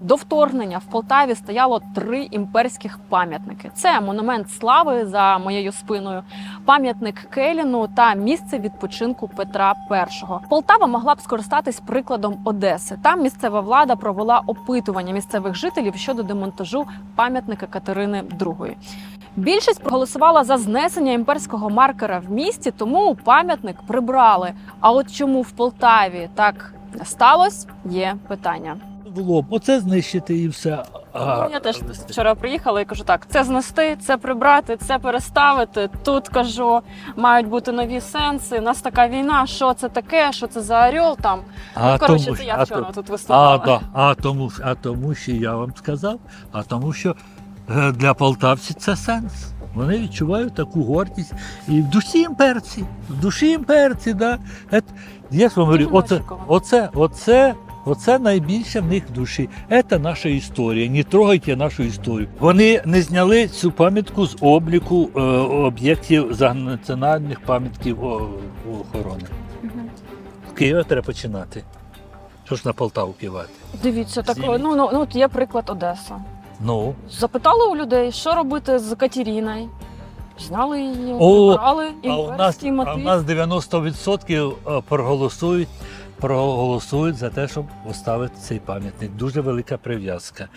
До вторгнення в Полтаві стояло три імперських пам'ятники: це монумент слави за моєю спиною, пам'ятник Келіну та місце відпочинку Петра І. Полтава могла б скористатись прикладом Одеси. Там місцева влада провела опитування місцевих жителів щодо демонтажу пам'ятника Катерини II. Більшість проголосувала за знесення імперського маркера в місті, тому пам'ятник прибрали. А от чому в Полтаві так сталося, є питання. Було б оце знищити і все. А, Я теж вчора приїхала і кажу: так, це знести, це прибрати, це переставити. Тут кажу, мають бути нові сенси. У нас така війна. Що це таке? Що це за орел там? а ну, коротше, тому це я вчора то- тут А, виступала. да, а, тому, а тому, що я вам сказав, а тому, що е, для полтавців це сенс. Вони відчувають таку гордість і в душі імперці, в душі імперці, да. Я ж вам говорю, оце, оце, оце, оце найбільше в них в душі. Це наша історія. Не трогайте нашу історію. Вони не зняли цю пам'ятку з обліку е, об'єктів за національних пам'ятків охорони. Мгм. З Києва треба починати. Що ж на Полтаву кивати? Дивіться, так Зніміть. ну, ну, ну от є приклад Одеса. Ну, Запитали у людей, що робити з Катеріною. Зняли її, О, брали а у нас, а у нас 90% проголосують, проголосують за те, щоб поставити цей пам'ятник. Дуже велика прив'язка.